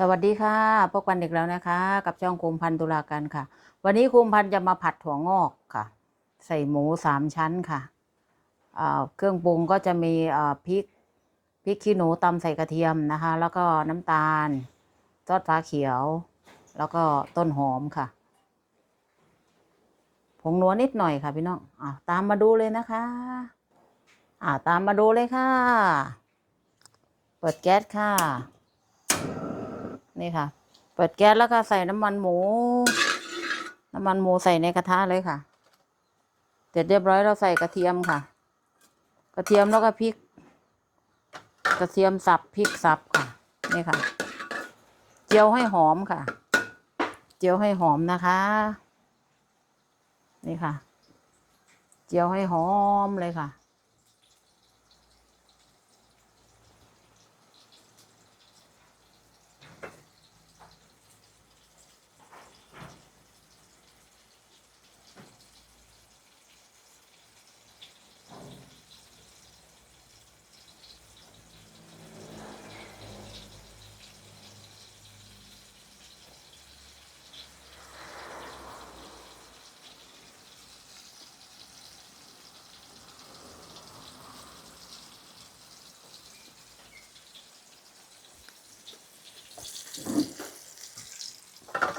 สวัสดีค่ะพบกันอีกแล้วนะคะ กับช่องคุมพันธุ์ตุลาการค่ะ วันนี้คุมพันธ์จะมาผัดถั่วงอกค่ะ ใส่หมูสามชั้นค่ะเครื่องปรุงก็จะมีพริกพริกขี้หนูตำใส่กระเทียมนะคะ แล้วก็น้ำตาลซอสฟ้าเขียว แล้วก็ต้นหอมค่ะผงนัวนิดหน่อยค่ะพี่น้องอ่าตามมาดูเลยนะคะ อ่าตามมาดูเลยค่ะ เปิดแก๊สค่ะ นี่ค่ะ เปิดแก๊สแล้วก็ใส่น้ำมันหมู น้ำมันหมูใส่ในกระทะเลยค่ะ เสร็จเรียบร้อยเราใส่กระเทียมค่ะ กระเทียมแล้วก็พริก กระเทียมสับพริกสับค่ะ นี่ค่ะ เจียวให้หอมค่ะ เจียวให้หอมนะคะ นี่ค่ะ เจียวให้หอมเลยค่ะ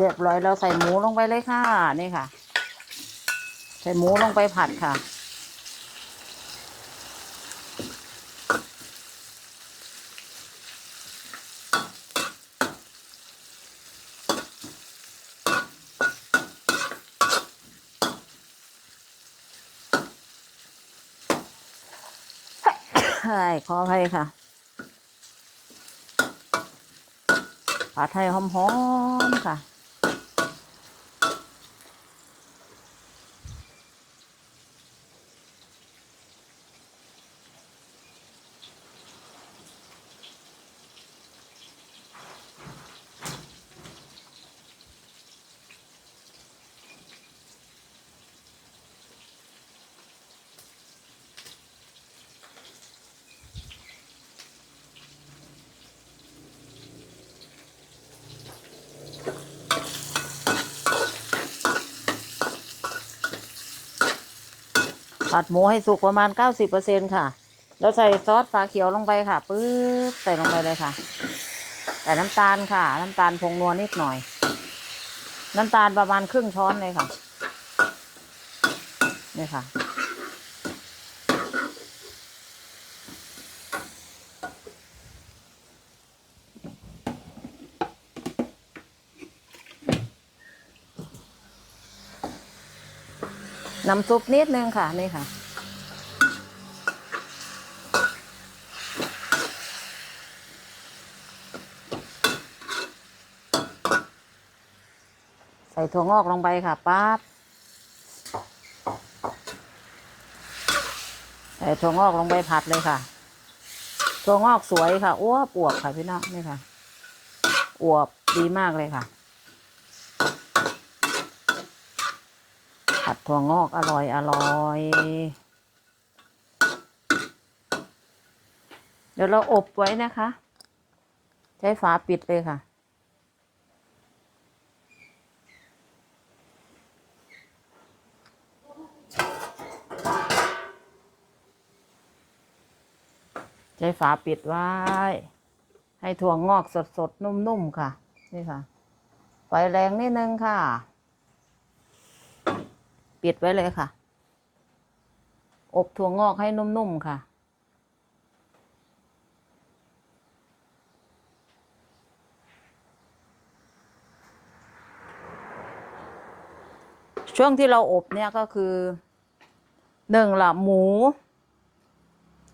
เรียบร้อยเราใส่หมูลงไปเลยค่ะ นี่ค่ะ ใส่หมูลงไปผัดค่ะ ใช่ขออภัยค่ะผัดให้หอมๆค่ะ ผัดหมูให้สุกประมาณเก้าสิบเปอร์เซ็นค่ะ แล้วใส่ซอสฝาเขียวลงไปค่ะปึ๊บใส่ลงไปเลยค่ะ ใส่น้ำตาลค่ะ น้ำตาลพงนัวนิดหน่อย น้ำตาลประมาณครึ่งช้อนเลยค่ะ นี่ค่ะ น้ำซุปนิดนึงค่ะนี่ค่ะ ใส่ถั่วงอกลงไปค่ะปั๊บใส่ถั่วงอกลงไปผัดเลยค่ะ ถั่วงอกสวยค่ะอ้วบอวบค่ะพี่น้องนี่ค่ะอวบดีมากเลยค่ะ ผัด ถั่วงอกอร่อยอร่อย เดี๋ยวเราอบไว้นะคะ ใช้ฝาปิดเลยค่ะ ใช้ฝาปิดไว้ ให้ถั่วงอกสดๆ นุ่มๆ ค่ะ นี่ค่ะ ไฟแรงนิดนึงค่ะ ปิดไว้เลยค่ะ อบถั่วงอกให้นุ่มๆค่ะ ช่วงที่เราอบเนี่ยก็คือหนึ่งละหมู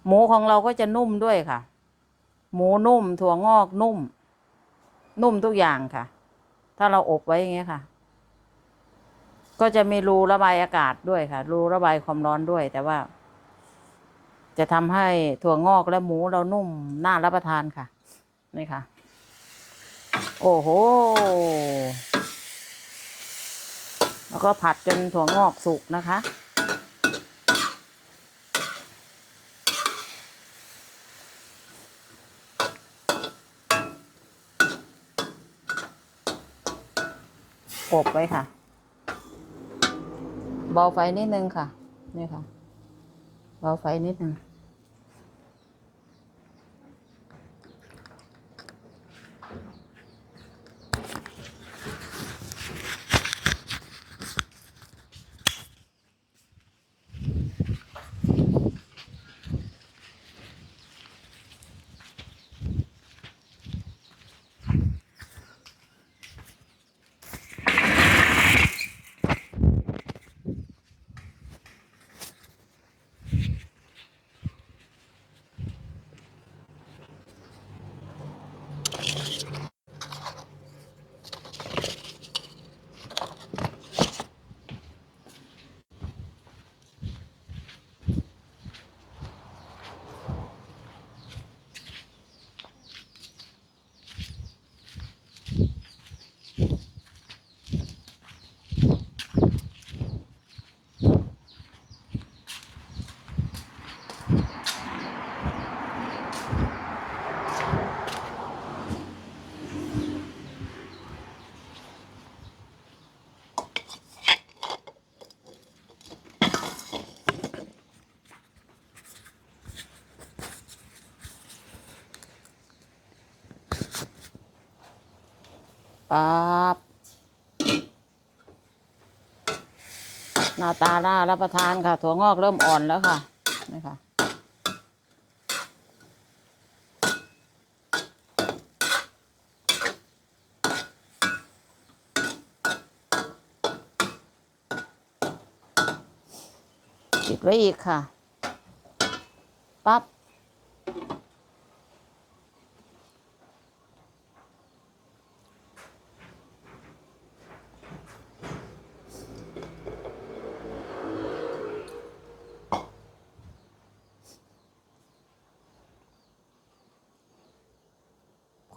หมูของเราก็จะนุ่มด้วยค่ะ หมูนุ่ม ถั่วงอกนุ่ม นุ่มทุกอย่างค่ะ ถ้าเราอบไว้อย่างเงี้ยค่ะ ก็จะมีรูระบายอากาศด้วยค่ะ รูระบายความร้อนด้วย แต่ว่า จะทำให้ถั่วงอกและหมูเรานุ่มน่ารับประทานค่ะ นี่ค่ะ โอ้โห แล้วก็ผัดจนถั่วงอกสุกนะคะ อบไว้ค่ะ เบาไฟนิดนึงค่ะ นี่ค่ะ เบาไฟนิดนึง ปั๊บหน้าตาน่ารับประทานค่ะ ถั่วงอกเริ่มอ่อนแล้วค่ะนี่ค่ะปิดไว้อีกค่ะปั๊บ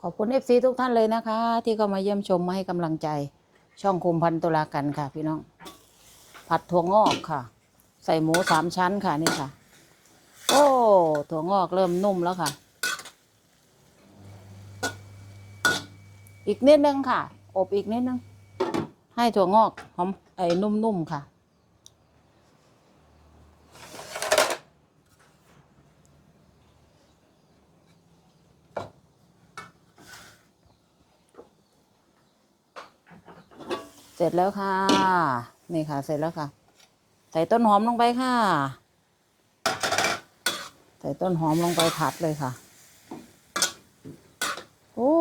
ขอบคุณเอฟซีทุกท่านเลยนะคะ ที่เข้ามาเยี่ยมชมมาให้กำลังใจ ช่องคุมพันตุลากันค่ะ พี่น้อง ผัดถั่วงอกค่ะ ใส่หมูสามชั้นค่ะนี่ค่ะ โอ้ถั่วงอกเริ่มนุ่มแล้วค่ะ อีกนิดนึงค่ะ อบอีกนิดนึงให้ถั่วงอกหอมไอ้นุ่มๆค่ะ เสร็จแล้วค่ะ นี่ค่ะ เสร็จแล้วค่ะ ใส่ต้นหอมลงไปค่ะ ใส่ต้นหอมลงไปผัดเลยค่ะ โอ้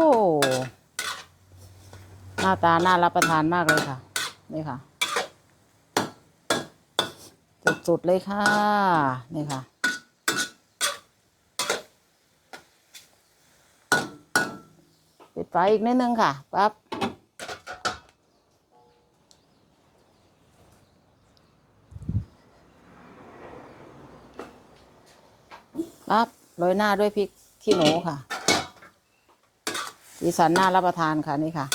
หน้าตาน่ารับประทานมากเลยค่ะ นี่ค่ะ สุดๆเลยค่ะ นี่ค่ะปิดไฟอีกนิดนึงค่ะปั๊บ ปั๊บโรยหน้าด้วยพริกขี้หนูค่ะสีสันน่ารับประทานค่ะนี่ค่ะ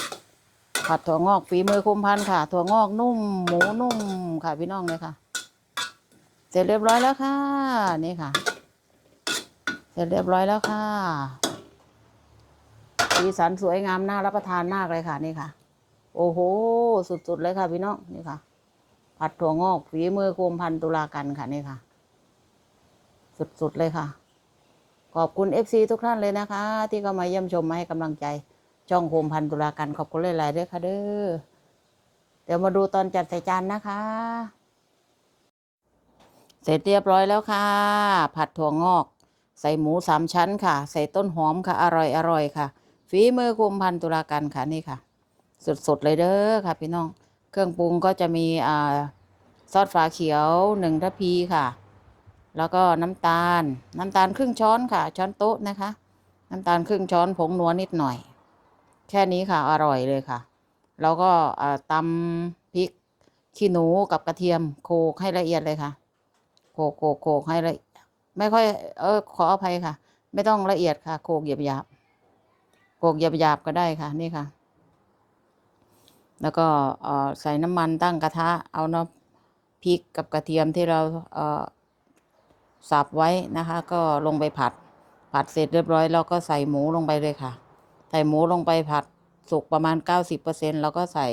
ผัดถั่วงอกฝีมือคุมพันค่ะ ถั่วงอกนุ่ม หมูนุ่มค่ะพี่น้องเลยค่ะ เสร็จเรียบร้อยแล้วค่ะ นี่ค่ะ เสร็จเรียบร้อยแล้วค่ะสีสันสวยงามน่ารับประทานมากเลยค่ะนี่ค่ะ โอ้โห สุดๆเลยค่ะพี่น้องนี่ค่ะ ผัดถั่วงอกฝีมือคุมพันตุลากันค่ะนี่ค่ะ สุดๆเลยค่ะ ขอบคุณ FC ทุกท่านเลยนะคะ ที่เข้ามาเยี่ยมชมมาให้กำลังใจช่องโคมพันตุลากันขอบคุณหลายๆด้วยค่ะเด้อเดี๋ยวมาดูตอนจัดใส่จานนะคะ เสร็จเรียบร้อยแล้วค่ะ ผัดถั่วงอก ใส่หมูสามชั้นค่ะ ใส่ต้นหอมค่ะ อร่อยอร่อยค่ะฝีมือคุมพันตุลากันค่ะนี่ค่ะ สดๆเลยเด้อค่ะพี่น้อง เครื่องปรุงก็จะมีอ่าซอสฝาเขียวหนึ่งทัพพีค่ะ แล้วก็น้ำตาล น้ำตาลครึ่งช้อนค่ะ ช้อนโต๊ะนะคะ น้ำตาลครึ่งช้อนผงนัวนิดหน่อย แค่นี้ค่ะอร่อยเลยค่ะ แล้วก็อ่าตำพริกขี้หนูกับกระเทียมโขลกให้ละเอียดเลยค่ะโขลกโขลกโขลกให้ละไม่ค่อยเออขออภัยค่ะ ไม่ต้องละเอียดค่ะโขลกหยาบหยาบโขลกหยาบหยาบก็ได้ค่ะนี่ค่ะ แล้วก็ใส่น้ำมันตั้งกระทะเอาน้ำพริกกับกระเทียมที่เราเอ่อ สับไว้นะคะ ก็ลงไปผัด ผัดเสร็จเรียบร้อยแล้วก็ใส่หมูลงไปเลยค่ะ ใส่หมูลงไปผัดสุกประมาณ 90%แล้วก็ใส่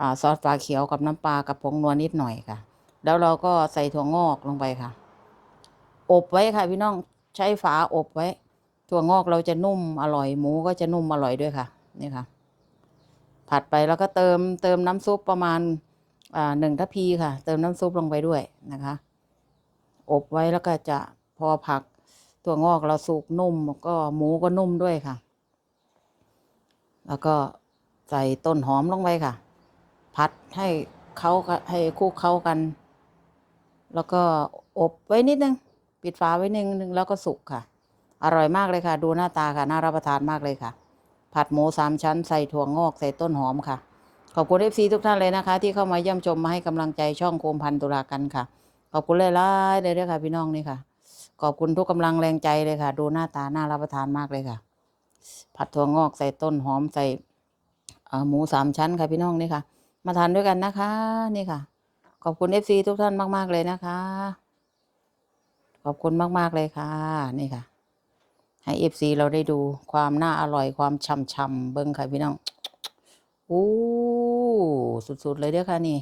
อซอสปลาเขียวกับน้ำปลากับผงนัวนิดหน่อยค่ะ แล้วเราก็ใส่ถั่วงอกลงไปค่ะ อบไว้ค่ะพี่น้องใช้ฝาอบไว้ ถั่วงอกเราจะนุ่มอร่อยหมูก็จะนุ่มอร่อยด้วยค่ะนี่ค่ะ ผัดไปแล้วก็เติมเติมน้ำซุปประมาณหนึ่งทัพพีค่ะ เติมน้ำซุปลงไปด้วยนะคะ อบไว้แล้วก็จะพอผักตัวงอกเราสุกนุ่มก็หมูก็นุ่มด้วยค่ะ แล้วก็ใส่ต้นหอมลงไปค่ะ ผัดให้เขาให้คลุกเข้ากัน แล้วก็อบไว้นิดนึง ปิดฝาไว้นิดนึงแล้วก็สุกค่ะ อร่อยมากเลยค่ะ ดูหน้าตาค่ะ น่ารับประทานมากเลยค่ะ ผัดหมูสามชั้นใส่ถั่วงอกใส่ต้นหอมค่ะ ขอบคุณเอฟซีทุกท่านเลยนะคะ ที่เข้ามาเยี่ยมชมมาให้กำลังใจช่องโคมพันตุลากันค่ะ อบคุณเลยล่เลยด้วยค่ะ พี่น้องนี่ค่ะ ขอบคุณทุกกำลังแรงใจเลยค่ะ ดูหน้าตาน่ารับประทานมากเลยค่ะ ผัดถั่วงอกใส่ต้นหอมใส่หมูสามชั้นค่ะพี่น้องนี่ค่ะ มาทานด้วยกันนะคะ นี่ค่ะ ขอบคุณเอฟซีทุกท่านมาก ๆเลยนะคะ ขอบคุณมาก ๆเลยค่ะ นี่ค่ะ ให้เอฟซีเราได้ดูความน่าอร่อยความช่ำๆเบิ้งค่ะพี่น้องอู้สุดๆเลยเด้อค่ะนี่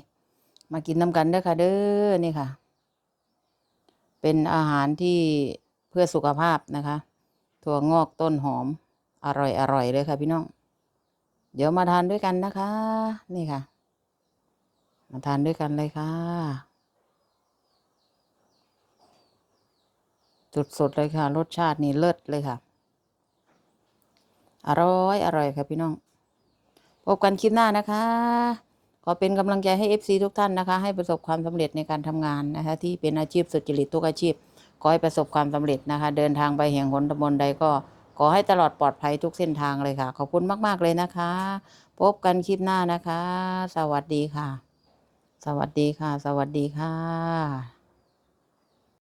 มากินน้ำกันเด้อค่ะเด้อนี่ค่ะ เป็นอาหารที่เพื่อสุขภาพนะคะ ถั่วงอกต้นหอมอร่อยอร่อยเลยค่ะพี่น้อง เดี๋ยวมาทานด้วยกันนะคะ นี่ค่ะ มาทานด้วยกันเลยค่ะสุดๆเลยค่ะ รสชาตินี่เลิศเลยค่ะ อร่อยอร่อยค่ะพี่น้อง พบกันคลิปหน้านะคะ ขอเป็นกำลังใจให้ FC ทุกท่านนะคะ ให้ประสบความสำเร็จในการทำงานนะคะ ที่เป็นอาชีพสุจริตทุกอาชีพ ขอให้ประสบความสำเร็จนะคะ เดินทางไปแห่งหนตำบลใดก็ ขอให้ตลอดปลอดภัยทุกเส้นทางเลยค่ะ ขอบคุณมาก ๆ เลยนะคะ พบกันคลิปหน้านะคะ สวัสดีค่ะ สวัสดีค่ะ สวัสดีค่ะ